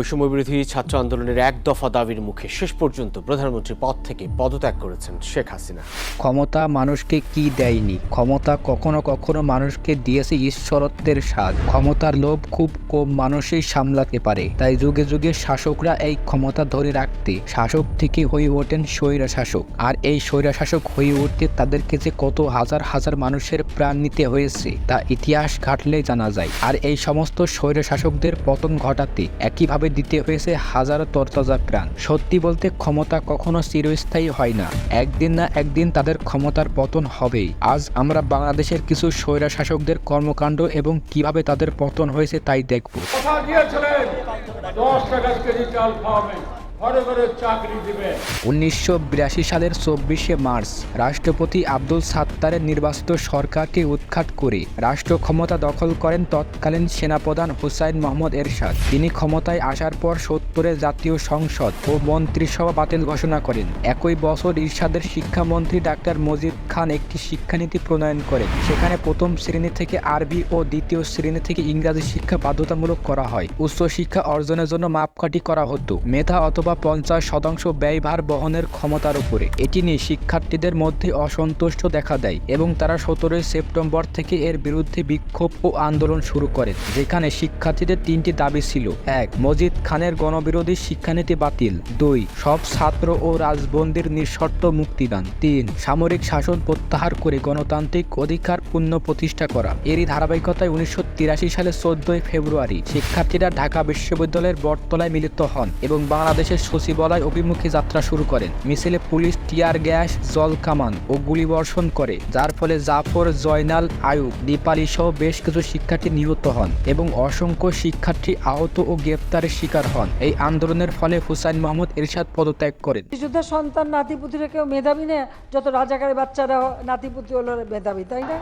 বৈষম্যবিরোধী ছাত্র আন্দোলনের এক দফা দাবির মুখে শেষ পর্যন্ত প্রধানমন্ত্রী পদ থেকে পদত্যাগ করেছেন শেখ হাসিনা। ক্ষমতা মানুষকে কি দেয়নি? ক্ষমতা কখনো কখনো মানুষকে দিয়েছে ঈশ্বরত্বের স্বাদ। ক্ষমতার লোভ খুব কম মানুষই সামলাতে পারে। তাই যুগে যুগে শাসকরা এই ক্ষমতা ধরে রাখতে শাসক থেকে হয়ে ওঠেন স্বৈরা শাসক। আর এই স্বৈরা শাসক হয়ে উঠতে তাদেরকে যে কত হাজার হাজার মানুষের প্রাণ নিতে হয়েছে, তা ইতিহাস ঘাটলে জানা যায়। আর এই সমস্ত স্বৈরা শাসকদের পতন ঘটাতে একইভাবে দিতে হয়েছে হাজারো তরতাজা প্রাণ। সত্যি বলতে ক্ষমতা কখনো চিরস্থায়ী হয় না। একদিন না একদিন তাদের ক্ষমতার পতন হবেই। আজ আমরা বাংলাদেশের কিছু স্বৈরা শাসকদের কর্মকাণ্ড এবং কীভাবে তাদের পতন হয়েছে তাই দেখব। উনিশশো সালের চব্বিশে মার্চ, রাষ্ট্রপতি আব্দুল সাত্তারের নির্বাচিত সরকারকে উৎখাত করে রাষ্ট্র ক্ষমতা দখল করেন তৎকালীন সেনাপ্রধান হুসাইন মোহাম্মদ এরশাদ। তিনি ক্ষমতায় আসার পর সত্তরের জাতীয় সংসদ ও মন্ত্রিসভা বাতিল ঘোষণা করেন। একই বছর ইরশাদের শিক্ষামন্ত্রী ডাক্তার মজিদ খান একটি শিক্ষানীতি প্রণয়ন করেন। সেখানে প্রথম শ্রেণি থেকে আরবি ও দ্বিতীয় শ্রেণি থেকে ইংরাজি শিক্ষা বাধ্যতামূলক করা হয়। উচ্চশিক্ষা অর্জনের জন্য মাপকাঠি করা হতো। মেধা অথবা পঞ্চাশ শতাংশ ব্যয়ভার বহনের ক্ষমতার উপরে। এটি নিয়ে শিক্ষার্থীদের মধ্যে অসন্তুষ্ট দেখা দেয় এবং তারা সতেরোই সেপ্টেম্বর থেকে এর বিরুদ্ধে বিক্ষোভ ও আন্দোলন শুরু করেন, যেখানে শিক্ষার্থীদের তিনটি দাবি ছিল। এক, মজিদ খানের গণবিরোধী শিক্ষানীতি বাতিল। দুই, সব ছাত্র ও রাজবন্দির নিঃশর্ত মুক্তিদান। তিন, সামরিক শাসন প্রত্যাহার করে গণতান্ত্রিক অধিকার পূর্ণ প্রতিষ্ঠা করা। এরই ধারাবাহিকতায় উনিশশো সালে চোদ্দই ফেব্রুয়ারি শিক্ষার্থীরা ঢাকা বিশ্ববিদ্যালয়ের বটতলায় মিলিত হন এবং বাংলাদেশের সচিবালয় অভিমুখে যাত্রা শুরু করেন। মিছিলে পুলিশ, টিয়ার গ্যাস, জল কামান ও গুলিবর্ষণ করে, যার ফলে জাফর, জয়নাল, আয়ুব, দীপালি সহ বেশ কিছু শিক্ষার্থী নিহত হন এবং অসংখ্য শিক্ষার্থী আহত ও গ্রেপ্তারের শিকার হন। এই আন্দোলনের ফলে হুসাইন মোহাম্মদ এরশাদ পদত্যাগ করেন। শিশুদের সন্তান নাতিপুতিরা কেউ মেধাবী না, যত রাজাকারের বাচ্চারা নাতিপুতি হলো মেধাবী, তাই না?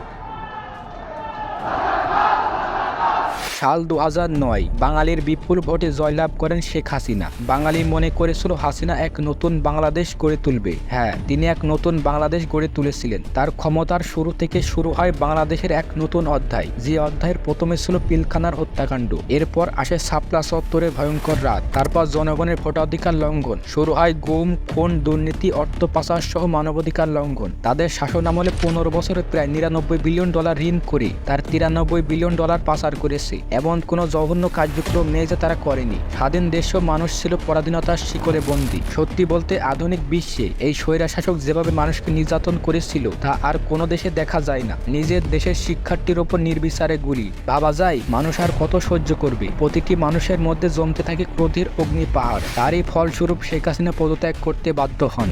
সাল দু নয়, বাঙালির বিপুল ভোটে জয়লাভ করেন শেখ হাসিনা। বাঙালি মনে করেছিল হাসিনা এক নতুন বাংলাদেশ গড়ে তুলবে। হ্যাঁ তিনি এক নতুন বাংলাদেশ গড়ে তুলেছিলেন। তার ক্ষমতার শুরু থেকে শুরু হয় বাংলাদেশের এক নতুন অধ্যায়। যে অধ্যায়ের প্রথমে ছিল পিলখানার হত্যাকাণ্ড। এরপর আসে সাপলা চত্বরের ভয়ঙ্কর রাত। তারপর জনগণের ভোটাধিকার লঙ্ঘন। শুরু হয় গুম, খুন, দুর্নীতি, অর্থ পাচার সহ মানবাধিকার লঙ্ঘন। তাদের শাসন আমলে পনেরো বছরে প্রায় নিরানব্বই বিলিয়ন ডলার ঋণ করে, তার তিরানব্বই বিলিয়ন ডলার পাচার করেছে এমন কোনো জঘন্য কার্যক্রম নেই তারা করেনি। স্বাধীন দেশেও মানুষ ছিল পরাধীনতার শিকড়ে বন্দী। সত্যি বলতে আধুনিক বিশ্বে এই স্বৈরা শাসক যেভাবে মানুষকে নির্যাতন করেছিল, তা আর কোনো দেশে দেখা যায় না। নিজের দেশের শিক্ষার্থীর ওপর নির্বিচারে গুলি। ভাবা যায়, মানুষ আর কত সহ্য করবে। প্রতিটি মানুষের মধ্যে জমতে থাকে ক্রোধের অগ্নি পাহাড় তারই ফলস্বরূপ শেখ হাসিনা পদত্যাগ করতে বাধ্য হন।